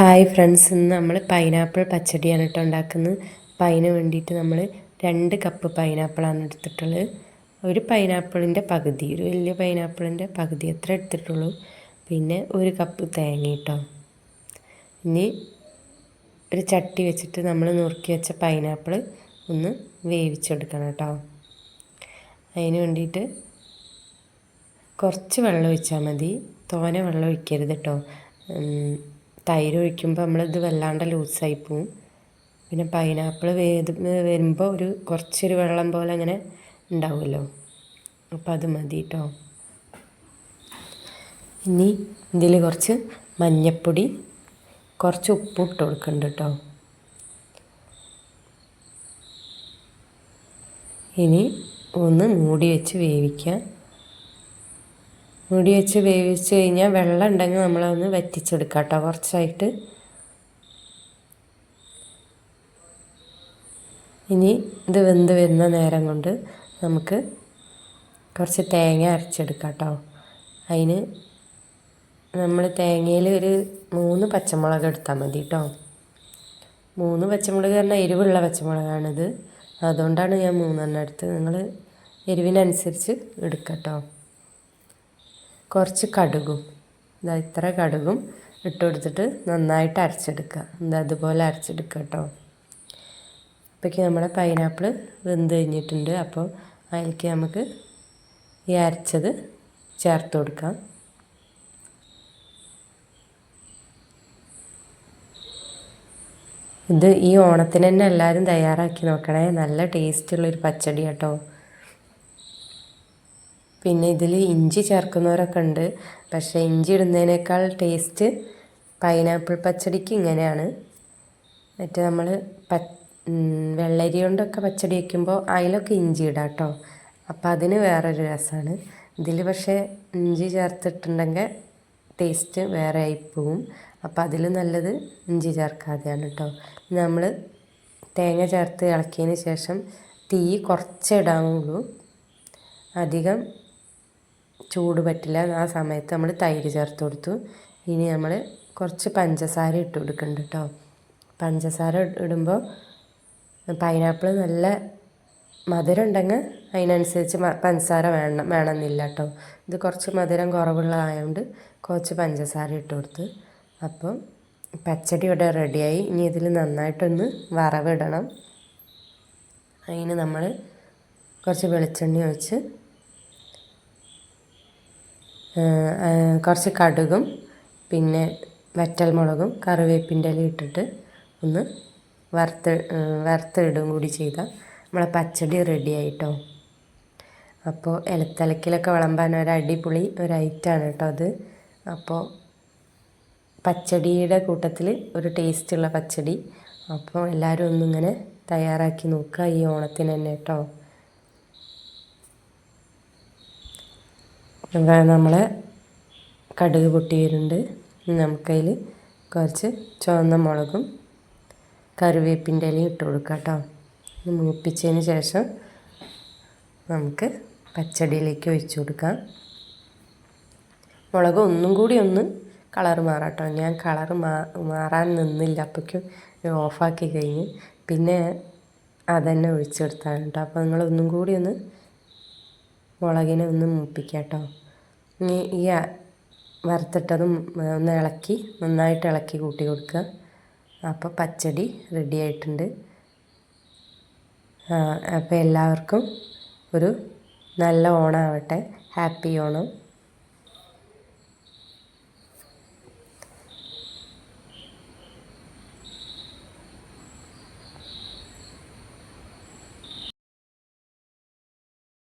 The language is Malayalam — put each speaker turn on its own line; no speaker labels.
ഹായ് ഫ്രണ്ട്സ് ഇന്ന് നമ്മൾ പൈനാപ്പിൾ പച്ചടിയാണ് കേട്ടോ ഉണ്ടാക്കുന്നത്. അപ്പം അതിന് വേണ്ടിയിട്ട് നമ്മൾ രണ്ട് കപ്പ് പൈനാപ്പിളാണ് എടുത്തിട്ടുള്ളത്. ഒരു പൈനാപ്പിളിന്റെ പകുതി ഒരു വലിയ പൈനാപ്പിളിന്റെ പകുതി എത്ര എടുത്തിട്ടുള്ളൂ. പിന്നെ ഒരു കപ്പ് തേങ്ങ കേട്ടോ. ഇനി ഒരു ചട്ടി വെച്ചിട്ട് നമ്മൾ നുറുക്കി വെച്ച പൈനാപ്പിൾ ഒന്ന് വേവിച്ചെടുക്കണം കേട്ടോ. അതിന് വേണ്ടിയിട്ട് കുറച്ച് വെള്ളം ഒഴിച്ചാൽ മതി. തോനെ വെള്ളം ഒഴിക്കരുത് കേട്ടോ. തൈര് ഒഴിക്കുമ്പോൾ നമ്മളിത് വല്ലാണ്ട് ലൂസായി പോവും. പിന്നെ പൈനാപ്പിൾ വേത് വരുമ്പോൾ ഒരു കുറച്ചൊരു വെള്ളം പോലെ അങ്ങനെ ഉണ്ടാവുമല്ലോ. അപ്പോൾ അത് മതി കേട്ടോ ഇനി ഇതിൽ കുറച്ച് മഞ്ഞൾപ്പൊടി കുറച്ച് ഉപ്പ് ഇട്ട് കൊടുക്കുന്നുണ്ട് കേട്ടോ ഇനി ഒന്ന് മൂടി വെച്ച് വേവിക്കാം. മൂടി വെച്ച് വേവിച്ച് കഴിഞ്ഞാൽ വെള്ളം ഉണ്ടെങ്കിൽ നമ്മളൊന്ന് വറ്റിച്ചെടുക്കാം കേട്ടോ കുറച്ചായിട്ട്. ഇനി ഇത് വെന്ത് വരുന്ന നേരം കൊണ്ട് നമുക്ക് കുറച്ച് തേങ്ങ അരച്ചെടുക്കാം കേട്ടോ അതിന് നമ്മൾ തേങ്ങയിൽ ഒരു മൂന്ന് പച്ചമുളക് എടുത്താൽ മതി കേട്ടോ മൂന്ന് പച്ചമുളക് പറഞ്ഞാൽ എരിവുള്ള പച്ചമുളകാണിത്. അതുകൊണ്ടാണ് ഞാൻ മൂന്നെണ്ണം എടുത്തത്. നിങ്ങൾ എരിവിനനുസരിച്ച് എടുക്കാം കേട്ടോ കുറച്ച് കടുകും. ഇതാ ഇത്ര കടുകും ഇട്ട് കൊടുത്തിട്ട് നന്നായിട്ട് അരച്ചെടുക്കുക. എന്താ അതുപോലെ അരച്ചെടുക്കുക കേട്ടോ. അപ്പോഴേക്ക് നമ്മുടെ പൈനാപ്പിൾ വെന്ത് കഴിഞ്ഞിട്ടുണ്ട്. അപ്പോൾ അതിലേക്ക് നമുക്ക് ഈ അരച്ചത് ചേർത്ത് കൊടുക്കാം. ഇത് ഈ ഓണത്തിന് തന്നെ എല്ലാവരും തയ്യാറാക്കി നോക്കണേ. നല്ല ടേസ്റ്റുള്ളൊരു പച്ചടി കേട്ടോ. പിന്നെ ഇതിൽ ഇഞ്ചി ചേർക്കുന്നവരൊക്കെ ഉണ്ട് പക്ഷേ ഇഞ്ചി ഇടുന്നതിനേക്കാൾ ടേസ്റ്റ് പൈനാപ്പിൾ പച്ചടിക്ക് ഇങ്ങനെയാണ്. മറ്റേ നമ്മൾ പ വെള്ളരി കൊണ്ടൊക്കെ പച്ചടി വയ്ക്കുമ്പോൾ അതിലൊക്കെ ഇഞ്ചി ഇടാം കേട്ടോ അപ്പോൾ അതിന് വേറൊരു രസമാണ് ഇതിൽ പക്ഷേ ഇഞ്ചി ചേർത്തിട്ടുണ്ടെങ്കിൽ ടേസ്റ്റ് വേറെ ആയിപ്പോവും അപ്പോൾ അതിൽ നല്ലത് ഇഞ്ചി ചേർക്കാതെയാണ് കേട്ടോ നമ്മൾ തേങ്ങ ചേർത്ത് ഇളക്കിയതിന് ശേഷം തീ കുറച്ചേ ഇടാവുള്ളൂ അധികം ചൂട് പറ്റില്ല. ആ സമയത്ത് നമ്മൾ തൈര് ചേർത്ത് കൊടുത്തു. ഇനി നമ്മൾ കുറച്ച് പഞ്ചസാര ഇട്ട് കൊടുക്കുന്നുണ്ട് കേട്ടോ പഞ്ചസാര ഇടുമ്പോൾ പൈനാപ്പിൾ നല്ല മധുരം ഉണ്ടെങ്കിൽ അതിനനുസരിച്ച് പഞ്ചസാര വേണം വേണമെന്നില്ല കേട്ടോ ഇത് കുറച്ച് മധുരം കുറവുള്ളതായതുകൊണ്ട് കുറച്ച് പഞ്ചസാര ഇട്ട് കൊടുത്ത്. അപ്പം പച്ചടി ഇവിടെ റെഡിയായി. ഇനി ഇതിൽ നന്നായിട്ടൊന്ന് വറവിടണം. അതിന് നമ്മൾ കുറച്ച് വെളിച്ചെണ്ണ ഒഴിച്ച് കുറച്ച് കടുകും പിന്നെ വറ്റൽമുളകും കറിവേപ്പിന്റെ ഇല ഇട്ടിട്ട് ഒന്ന് വറുത്ത് വറുത്തിടും കൂടി ചെയ്താൽ നമ്മളെ പച്ചടി റെഡി ആയിട്ടോ. അപ്പോൾ ഇലത്തലക്കിലൊക്കെ വിളമ്പാൻ ഒരു അടിപൊളി ഒരു ഐറ്റാണ് കേട്ടോ അത്. അപ്പോൾ പച്ചടിയുടെ കൂട്ടത്തിൽ ഒരു ടേസ്റ്റുള്ള പച്ചടി. അപ്പോൾ എല്ലാവരും ഒന്നിങ്ങനെ തയ്യാറാക്കി നോക്കുക ഈ ഓണത്തിന് തന്നെ കേട്ടോ. നമ്മൾ കടുക് പൊട്ടി വരുന്നുണ്ട്. നമുക്കതിൽ കുറച്ച് ചുവന്ന മുളകും കറിവേപ്പിന്റെ ഇലയും ഇട്ട് കൊടുക്കാം കേട്ടോ. മൂപ്പിച്ചതിന് ശേഷം നമുക്ക് പച്ചടിയിലേക്ക് ഒഴിച്ചു കൊടുക്കാം. മുളക് ഒന്നും കൂടി ഒന്ന് കളർ മാറാട്ടോ ഞാൻ കളർ മാ മാറാൻ നിന്നില്ല. അപ്പോഴേക്കും ഓഫാക്കി കഴിഞ്ഞ് പിന്നെ അതന്നെ ഒഴിച്ചെടുത്താണ് കേട്ടോ. അപ്പോൾ നിങ്ങളൊന്നും കൂടി ഒന്ന് മുളകിനെ ഒന്ന് മൂപ്പിക്കുക കേട്ടോ. ഇനി ഈ വറുത്തിട്ടതും ഒന്ന് ഇളക്കി നന്നായിട്ട് ഇളക്കി കൂട്ടി കൊടുക്കുക. അപ്പോൾ പച്ചടി റെഡി ആയിട്ടുണ്ട്. അപ്പോൾ എല്ലാവർക്കും ഒരു നല്ല ഓണമാവട്ടെ ഹാപ്പി ഓണം.